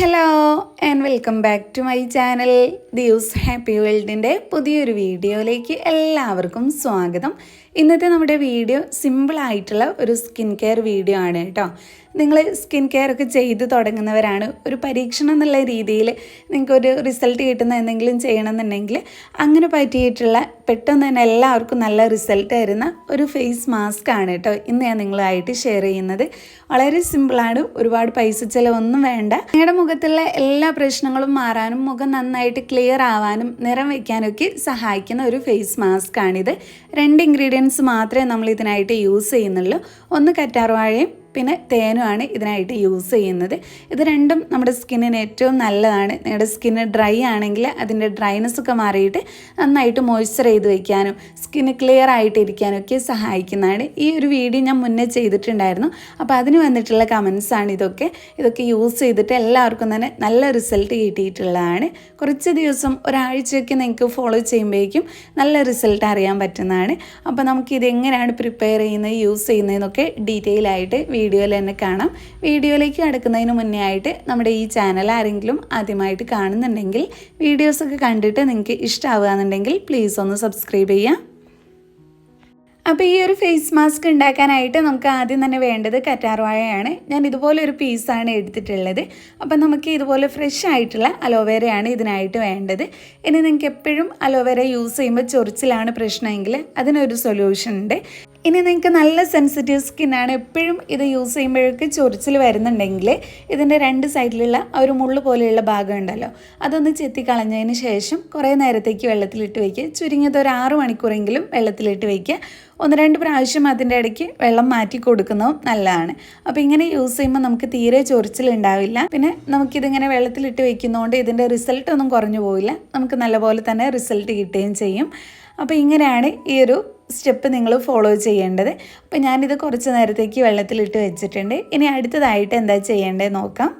Hello and welcome back to my channel divas happy വേൾഡിന്റെ പുതിയൊരു വീഡിയോയിലേക്ക് എല്ലാവർക്കും സ്വാഗതം. ഇന്നത്തെ നമ്മുടെ വീഡിയോ സിമ്പിളായിട്ടുള്ള ഒരു സ്കിൻ കെയർ വീഡിയോ ആണ് കേട്ടോ നിങ്ങൾ സ്കിൻ കെയർ ഒക്കെ ചെയ്ത് തുടങ്ങുന്നവരാണ്. ഒരു പരീക്ഷണം എന്നുള്ള രീതിയിൽ നിങ്ങൾക്കൊരു റിസൾട്ട് കിട്ടുന്ന എന്തെങ്കിലും ചെയ്യണമെന്നുണ്ടെങ്കിൽ അങ്ങനെ പറ്റിയിട്ടുള്ള പെട്ടെന്ന് തന്നെ എല്ലാവർക്കും നല്ല റിസൾട്ട് തരുന്ന ഒരു ഫേസ് മാസ്ക് ആണ് കേട്ടോ ഇന്ന് ഞാൻ നിങ്ങളുമായിട്ട് ഷെയർ ചെയ്യുന്നത്. വളരെ സിമ്പിളാണ് ഒരുപാട് പൈസ ചിലവൊന്നും വേണ്ട. നിങ്ങളുടെ മുഖത്തുള്ള എല്ലാ പ്രശ്നങ്ങളും മാറാനും മുഖം നന്നായിട്ട് ക്ലിയർ ആവാനും നിറം വയ്ക്കാനൊക്കെ സഹായിക്കുന്ന ഒരു ഫേസ് മാസ്ക് ആണിത്. രണ്ട് ഇൻഗ്രീഡിയൻസ് മാത്രമേ നമ്മൾ ഇതിനായിട്ട് യൂസ് ചെയ്യുന്നുള്ളൂ. ഒന്ന് കറ്റാർവാഴയും പിന്നെ തേനുമാണ് ഇതിനായിട്ട് യൂസ് ചെയ്യുന്നത്. ഇത് രണ്ടും നമ്മുടെ സ്കിന്നിന് ഏറ്റവും നല്ലതാണ്. നിങ്ങളുടെ സ്കിന്ന് ഡ്രൈ ആണെങ്കിൽ അതിന്റെ ഡ്രൈനെസ് ഒക്കെ മാറിയിട്ട് നന്നായിട്ട് മോയ്സ്ചർ ചെയ്ത് വയ്ക്കാനും സ്കിന്ന് ക്ലിയർ ആയിട്ടിരിക്കാനും ഒക്കെ സഹായിക്കുന്നതാണ്. ഈ ഒരു വീഡിയോ ഞാൻ മുന്നേ ചെയ്തിട്ടുണ്ടായിരുന്നു. അപ്പോൾ അതിന് വന്നിട്ടുള്ള കമൻസാണ് ഇതൊക്കെ. ഇതൊക്കെ യൂസ് ചെയ്തിട്ട് എല്ലാവർക്കും തന്നെ നല്ല റിസൾട്ട് കിട്ടിയിട്ടുള്ളതാണ്. കുറച്ച് ദിവസം ഒരാഴ്ചയൊക്കെ നിങ്ങൾക്ക് ഫോളോ ചെയ്യുമ്പോഴേക്കും നല്ല റിസൾട്ട് അറിയാൻ പറ്റുന്നതാണ്. അപ്പോൾ നമുക്ക് ഇത് എങ്ങനെയാണ് പ്രിപ്പയർ ചെയ്യുന്നത് യൂസ് ചെയ്യുന്നതെന്നൊക്കെ ഡീറ്റെയിൽ ആയിട്ട് വീഡിയോയിൽ തന്നെ കാണാം. വീഡിയോയിലേക്ക് കടക്കുന്നതിന് മുന്നേ ആയിട്ട് നമ്മുടെ ഈ ചാനൽ ആരെങ്കിലും ആദ്യമായിട്ട് കാണുന്നുണ്ടെങ്കിൽ വീഡിയോസൊക്കെ കണ്ടിട്ട് നിങ്ങൾക്ക് ഇഷ്ടമാവുകയെന്നുണ്ടെങ്കിൽ പ്ലീസ് ഒന്ന് സബ്സ്ക്രൈബ് ചെയ്യാം അപ്പോൾ ഈ ഒരു ഫേസ് മാസ്ക് ഉണ്ടാക്കാനായിട്ട് നമുക്ക് ആദ്യം തന്നെ വേണ്ടത് കറ്റാർവാഴയാണ്. ഞാൻ ഇതുപോലെ ഒരു പീസാണ് എടുത്തിട്ടുള്ളത്. അപ്പം നമുക്ക് ഇതുപോലെ ഫ്രഷ് ആയിട്ടുള്ള അലോവേരയാണ് ഇതിനായിട്ട് വേണ്ടത്. ഇനി നിങ്ങൾക്ക് എപ്പോഴും അലോവേര യൂസ് ചെയ്യുമ്പോൾ ചൊറിച്ചിലാണ് പ്രശ്നമെങ്കിൽ അതിനൊരു സൊല്യൂഷൻ ഉണ്ട്. ഇനി നിങ്ങൾക്ക് നല്ല സെൻസിറ്റീവ് സ്കിന്നാണ് എപ്പോഴും ഇത് യൂസ് ചെയ്യുമ്പോഴേക്ക് ചൊറിച്ചിൽ വരുന്നുണ്ടെങ്കിൽ ഇതിന്റെ രണ്ട് സൈഡിലുള്ള ആ ഒരു മുള്ളു പോലെയുള്ള ഭാഗം ഉണ്ടല്ലോ അതൊന്ന് ചെത്തി കളഞ്ഞതിന് ശേഷം കുറേ നേരത്തേക്ക് വെള്ളത്തിലിട്ട് വയ്ക്കുക. ചുരുങ്ങിയത് ഒരു ആറ് മണിക്കൂറെങ്കിലും വെള്ളത്തിലിട്ട് വയ്ക്കുക. ഒന്ന് രണ്ട് പ്രാവശ്യം അതിന്റെ ഇടയ്ക്ക് വെള്ളം മാറ്റി കൊടുക്കുന്നതും നല്ലതാണ്. അപ്പോൾ ഇങ്ങനെ യൂസ് ചെയ്യുമ്പോൾ നമുക്ക് തീരെ ചൊറിച്ചിലുണ്ടാവില്ല പിന്നെ നമുക്കിതിങ്ങനെ വെള്ളത്തിലിട്ട് വെക്കുന്നതുകൊണ്ട് ഇതിന്റെ റിസൾട്ട് ഒന്നും കുറഞ്ഞു പോവില്ല. നമുക്ക് നല്ലപോലെ തന്നെ റിസൾട്ട് കിട്ടുകയും ചെയ്യും. അപ്പോൾ ഇങ്ങനെയാണ് ഈ ഒരു സ്റ്റെപ്പ് നിങ്ങൾ ഫോളോ ചെയ്യേണ്ടത്. അപ്പോൾ ഞാനിത് കുറച്ച് നേരത്തേക്ക് വെള്ളത്തിലിട്ട് വെച്ചിട്ടുണ്ട്. ഇനി അടുത്തതായിട്ട് എന്താ ചെയ്യേണ്ടത് നോക്കാം.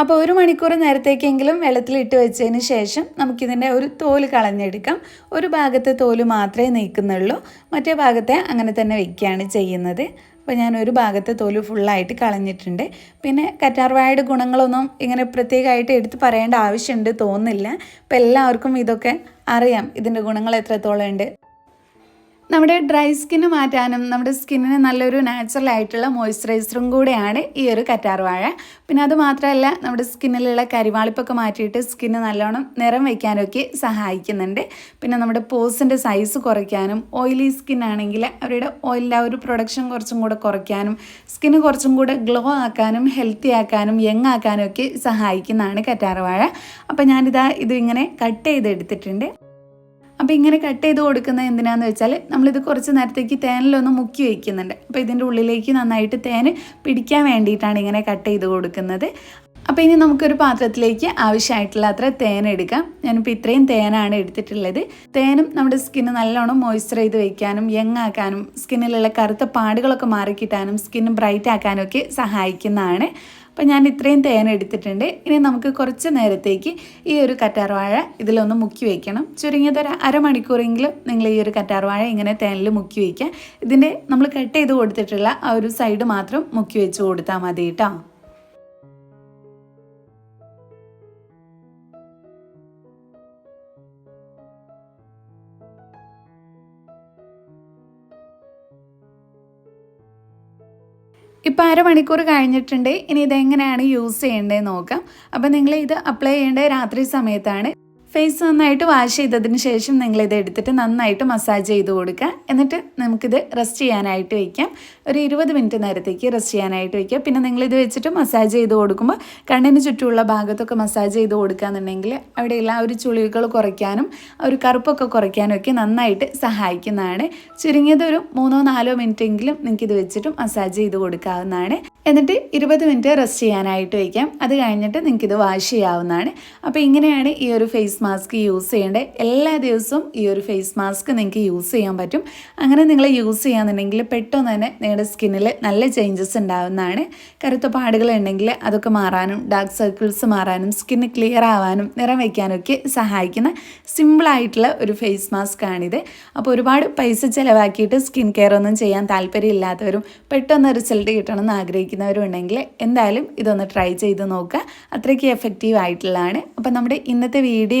അപ്പോൾ ഒരു മണിക്കൂർ നേരത്തേക്കെങ്കിലും വെള്ളത്തിലിട്ട് വെച്ചതിന് ശേഷം നമുക്കിതിന്റെ ഒരു തോൽ കളഞ്ഞെടുക്കാം. ഒരു ഭാഗത്തെ തോൽ മാത്രമേ നീക്കുന്നുള്ളൂ. മറ്റേ ഭാഗത്തെ അങ്ങനെ തന്നെ വയ്ക്കുകയാണ് ചെയ്യുന്നത്. അപ്പോൾ ഞാൻ ഒരു ഭാഗത്തെ തോൽ ഫുള്ളായിട്ട് കളഞ്ഞിട്ടുണ്ട്. പിന്നെ കറ്റാർവാഴയുടെ ഗുണങ്ങളൊന്നും ഇങ്ങനെ പ്രത്യേകമായിട്ട് എടുത്ത് പറയേണ്ട ആവശ്യമുണ്ട് തോന്നുന്നില്ല. അപ്പോൾ എല്ലാവർക്കും ഇതൊക്കെ അറിയാം ഇതിന്റെ ഗുണങ്ങൾ എത്രത്തോളം ഉണ്ട്. നമ്മുടെ ഡ്രൈ സ്കിന്ന് മാറ്റാനും നമ്മുടെ സ്കിന്നിന് നല്ലൊരു നാച്ചുറൽ ആയിട്ടുള്ള മോയ്സ്ചറൈസറും കൂടെയാണ് ഈ ഒരു കറ്റാർവാഴ പിന്നെ അത് മാത്രമല്ല നമ്മുടെ സ്കിന്നിലുള്ള കരിവാളിപ്പൊക്കെ മാറ്റിയിട്ട് സ്കിന്ന് നല്ലോണം നിറം വയ്ക്കാനൊക്കെ സഹായിക്കുന്നുണ്ട്. പിന്നെ നമ്മുടെ പോസിന്റെ സൈസ് കുറയ്ക്കാനും ഓയിലി സ്കിന്നാണെങ്കിൽ അവരുടെ ഓയിലിന്റെ ഒരു പ്രൊഡക്ഷൻ കുറച്ചും കൂടെ കുറയ്ക്കാനും സ്കിന്ന് കുറച്ചും കൂടെ ഗ്ലോ ആക്കാനും ഹെൽത്തി ആക്കാനും യങ് ആക്കാനും ഒക്കെ സഹായിക്കുന്നതാണ് കറ്റാർവാഴ അപ്പോൾ ഞാനിതാ ഇത് ഇങ്ങനെ കട്ട് ചെയ്തെടുത്തിട്ടുണ്ട്. അപ്പോൾ ഇങ്ങനെ കട്ട് ചെയ്ത് കൊടുക്കുന്നത് എന്തിനാന്ന് വെച്ചാൽ നമ്മളിത് കുറച്ച് നേരത്തേക്ക് തേനിലൊന്ന് മുക്കി വയ്ക്കുന്നുണ്ട് അപ്പോൾ ഇതിന്റെ ഉള്ളിലേക്ക് നന്നായിട്ട് തേൻ പിടിക്കാൻ വേണ്ടിയിട്ടാണ് ഇങ്ങനെ കട്ട് ചെയ്ത് കൊടുക്കുന്നത്. അപ്പോൾ ഇനി നമുക്കൊരു പാത്രത്തിലേക്ക് ആവശ്യമായിട്ടുള്ള അത്ര തേൻ എടുക്കാം. ഞാനിപ്പോൾ ഇത്രയും തേനാണ് എടുത്തിട്ടുള്ളത്. തേനും നമ്മുടെ സ്കിന്ന് നല്ലോണം മോയ്സ്ചർ ചെയ്ത് വയ്ക്കാനും യങ് ആക്കാനും സ്കിന്നിലുള്ള കറുത്ത പാടുകളൊക്കെ മാറിക്കിട്ടാനും സ്കിന്ന് ബ്രൈറ്റ് ആക്കാനും ഒക്കെ സഹായിക്കുന്നതാണ്. അപ്പോൾ ഞാൻ ഇത്രയും തേൻ എടുത്തിട്ടുണ്ട്. ഇനി നമുക്ക് കുറച്ച് നേരത്തേക്ക് ഈ ഒരു കറ്റാർവാഴ ഇതിലൊന്ന് മുക്കി വയ്ക്കണം ചുരുങ്ങിയത് ഒരു അരമണിക്കൂറെങ്കിലും നിങ്ങൾ ഈ ഒരു കറ്റാർവാഴ ഇങ്ങനെ തേനിൽ മുക്കി വയ്ക്കുക ഇതിന്റെ നമ്മൾ കട്ട് ചെയ്ത് കൊടുത്തിട്ടുള്ള ആ ഒരു സൈഡ് മാത്രം മുക്കി വെച്ച് കൊടുത്താൽ മതി കേട്ടോ. ഇപ്പോൾ അരമണിക്കൂർ കഴിഞ്ഞിട്ടുണ്ട്. ഇനി ഇതെങ്ങനെയാണ് യൂസ് ചെയ്യേണ്ടതെന്ന് നോക്കാം. അപ്പോൾ നിങ്ങൾ ഇത് അപ്ലൈ ചെയ്യേണ്ടത് രാത്രി സമയത്താണ്. ഫേസ് നന്നായിട്ട് വാഷ് ചെയ്തതിന് ശേഷം നിങ്ങൾ ഇത് എടുത്തിട്ട് നന്നായിട്ട് മസാജ് ചെയ്ത് കൊടുക്കുക. എന്നിട്ട് നമുക്കിത് റെസ്റ്റ് ചെയ്യാനായിട്ട് വയ്ക്കാം ഒരു ഇരുപത് മിനിറ്റ് നേരത്തേക്ക് റെസ്റ്റ് ചെയ്യാനായിട്ട് വയ്ക്കുക പിന്നെ നിങ്ങൾ ഇത് വെച്ചിട്ട് മസാജ് ചെയ്ത് കൊടുക്കുമ്പോൾ കണ്ണിന് ചുറ്റുമുള്ള ഭാഗത്തൊക്കെ മസാജ് ചെയ്ത് കൊടുക്കുകയെന്നുണ്ടെങ്കിൽ അവിടെയുള്ള ഒരു ചുളിവുകൾ കുറയ്ക്കാനും ഒരു കറുപ്പൊക്കെ കുറയ്ക്കാനും ഒക്കെ നന്നായിട്ട് സഹായിക്കുന്നതാണ്. ചുരുങ്ങിയത് ഒരു മൂന്നോ നാലോ മിനിറ്റ് എങ്കിലും നിങ്ങൾക്ക് ഇത് വെച്ചിട്ട് മസാജ് ചെയ്ത് കൊടുക്കാവുന്നതാണ്. എന്നിട്ട് ഇരുപത് മിനിറ്റ് റെസ്റ്റ് ചെയ്യാനായിട്ട് വയ്ക്കാം അത് കഴിഞ്ഞിട്ട് നിങ്ങൾക്ക് ഇത് വാഷ് ചെയ്യാവുന്നതാണ്. അപ്പോൾ ഇങ്ങനെയാണ് ഈ ഒരു ഫേസ് മാസ്ക് യൂസ് ചെയ്യേണ്ടത് എല്ലാ ദിവസവും ഈ ഒരു ഫേസ് മാസ്ക് നിങ്ങൾക്ക് യൂസ് ചെയ്യാൻ പറ്റും. അങ്ങനെ നിങ്ങൾ യൂസ് ചെയ്യാന്നുണ്ടെങ്കിൽ പെട്ടെന്ന് തന്നെ നിങ്ങളുടെ സ്കിന്നിൽ നല്ല ചേഞ്ചസ് ഉണ്ടാവുന്നതാണ്. കറുത്ത പാടുകൾ ഉണ്ടെങ്കിൽ അതൊക്കെ മാറാനും ഡാർക്ക് സർക്കിൾസ് മാറാനും സ്കിന്ന് ക്ലിയർ ആവാനും നിറം വയ്ക്കാനും ഒക്കെ സഹായിക്കുന്ന സിമ്പിളായിട്ടുള്ള ഒരു ഫേസ് മാസ്ക് ആണിത്. അപ്പോൾ ഒരുപാട് പൈസ ചിലവാക്കിയിട്ട് സ്കിൻ കെയർ ഒന്നും ചെയ്യാൻ താല്പര്യമില്ലാത്തവരും പെട്ടെന്ന് റിസൾട്ട് കിട്ടണം എന്ന് ആഗ്രഹിക്കുന്നവരും ഉണ്ടെങ്കിൽ എന്തായാലും ഇതൊന്ന് ട്രൈ ചെയ്ത് നോക്കുക. അത്രയ്ക്ക് എഫക്റ്റീവ് ആയിട്ടുള്ളതാണ്. അപ്പോൾ നമ്മുടെ ഇന്നത്തെ വീഡിയോ